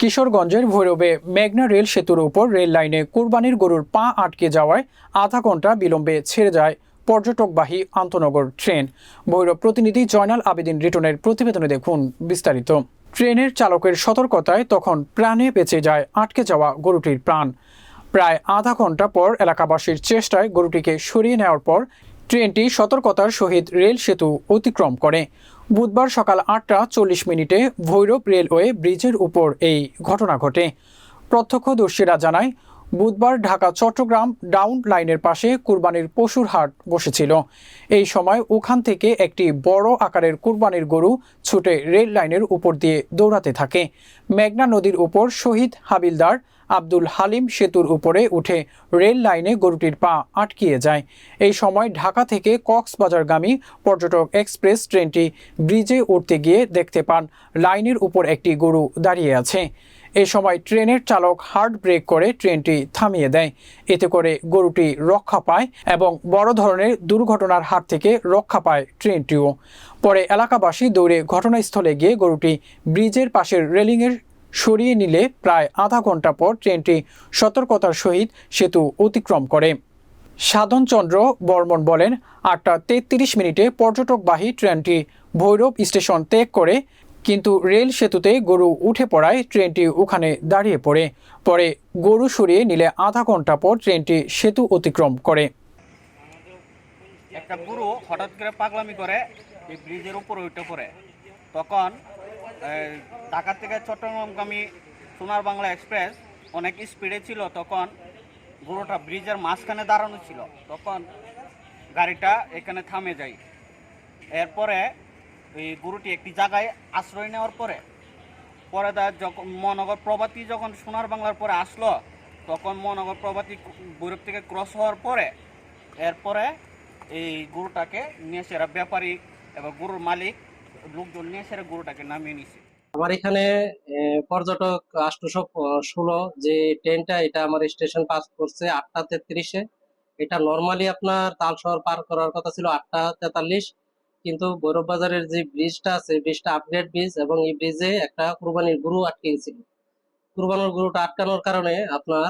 কিশোরগঞ্জের ভৈরবে মেঘনা রেল সেতুর উপর রেল লাইনে কুরবানির গরুর পা আটকে যাওয়ায় আধা ঘণ্টা বিলম্বে ছেড়ে যায় পর্যটকবাহী আন্তনগর ট্রেন। ভৈরব প্রতিনিধি জয়নাল আবেদিন রিটনের প্রতিবেদনে দেখুন বিস্তারিত। ট্রেনের চালকের সতর্কতায় তখন প্রাণে বেঁচে যায় আটকে যাওয়া গরুটির প্রাণ। প্রায় আধা ঘণ্টা পর এলাকাবাসীর চেষ্টায় গরুটিকে সরিয়ে নেওয়ার পর ট্রেনটি সতর্কতার সহিত রেল সেতু অতিক্রম করে। বুধবার সকাল আটটা চল্লিশ মিনিটে ভৈরব রেলওয়ে ব্রিজের উপর এই ঘটনা ঘটে। প্রত্যক্ষদর্শীরা জানায় বুধবার ঢাকা, চট্টগ্রাম ডাউন লাইনের পাশে কুরবানির পশুর হাট বসেছিল। এই সময় ওখান থেকে একটি বড় আকারের কুরবানির গরু ছুটে রেল লাইনের উপর দিয়ে দৌড়াতে থাকে। মেঘনা নদীর উপর শহীদ হাবিলদার আব্দুল হালিম সেতুর উপরে উঠে রেল লাইনে গরুটির পা আটকিয়ে যায়। এই সময় ঢাকা থেকে কক্সবাজারগামী পর্যটক এক্সপ্রেস ট্রেনটি ব্রিজে উঠতে গিয়ে দেখতে পান, লাইনের উপর একটি গরু দাঁড়িয়ে আছে। এ সময় ট্রেনের চালক হার্ড ব্রেক করে ট্রেনটি থামিয়ে দেয়। এতে করে গরুটি রক্ষা পায় এবং বড় ধরনের দুর্ঘটনার হাত থেকে রক্ষা পায় ট্রেনটিও। পরে এলাকাবাসী দৌড়ে ঘটনাস্থলে গিয়ে গরুটি ব্রিজের পাশের রেলিংয়ের সরিয়ে নিলে প্রায় আধা ঘণ্টা পর ট্রেনটি সতর্কতার সহিত সেতু অতিক্রম করে। সাধনচন্দ্র বর্মন বলেন, আটটা তেত্রিশ মিনিটে পর্যটকবাহী ট্রেনটি ভৈরব স্টেশন ত্যাগ করে কিন্তু রেল সেতুতে গরু উঠে পড়ায় ট্রেনটি ওখানে দাঁড়িয়ে পড়ে। পরে গরু সরিয়ে নিলে আধা ঘণ্টা পর ট্রেনটি সেতু অতিক্রম করে। একটা গুরু হঠাৎ করে পাগলামি করে, এই ব্রিজের উপরে উঠে পড়ে। তখন ঢাকা থেকে চট্টগ্রামগামী সোনার বাংলা এক্সপ্রেস অনেক স্পিডে ছিল, তখন গরুটা ব্রিজের মাঝখানে দাঁড়ানো ছিল। তখন গাড়িটা এখানে থামে যায়। এরপরে এই গরুটি একটি জায়গায় আশ্রয় নেওয়ার পরে পরে তার যখন মহানগর প্রভাতী যখন সোনার বাংলার পরে আসলো, তখন মহানগর প্রভাতী বৈরব থেকে ক্রস হওয়ার পরে, এরপরে এই গরুটাকে নিয়ে সেরা ব্যাপারী এবং গরুর মালিক, লোকজন নিয়ে সেরা গরুটাকে নামিয়ে নিছে। আমার এখানে পর্যটক আষ্টশো ষোলো যে ট্রেনটা, এটা আমার স্টেশন পাস করছে আটটা তেত্রিশে। এটা নর্মালি আপনার তালশহর পার করার কথা ছিল আটটা তেতাল্লিশ। কিন্তু ভৈরব বাজারের যে ব্রিজটা আছে ব্রিজটা আপগ্রেড ব্রিজ এবং এই ব্রিজে একটা কুরবানির গরু আটকে গেছিল কুরবানির গরুটা আটকানোর কারণে আপনার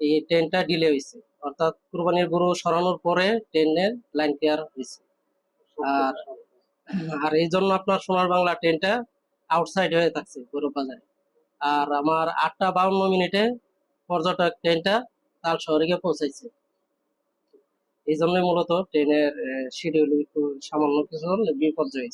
এই ট্রেনটা ডিলে হয়েছে। অর্থাৎ কুরবানির গরু সরানোর পরে ট্রেনের লাইন ক্লিয়ার হয়েছে। আর আর এই জন্য আপনার সোনার বাংলা ট্রেনটা আউটসাইড হয়ে থাকছে গৌরব বাজারে আর আমার আটটা বাউন্ন মিনিটে পর্যটক ট্রেনটা তাল শহরে গিয়ে পৌঁছাইছে। এই জন্যই মূলত ট্রেনের শিডিউল একটু সামান্য কিছু হলে বিপর্যয়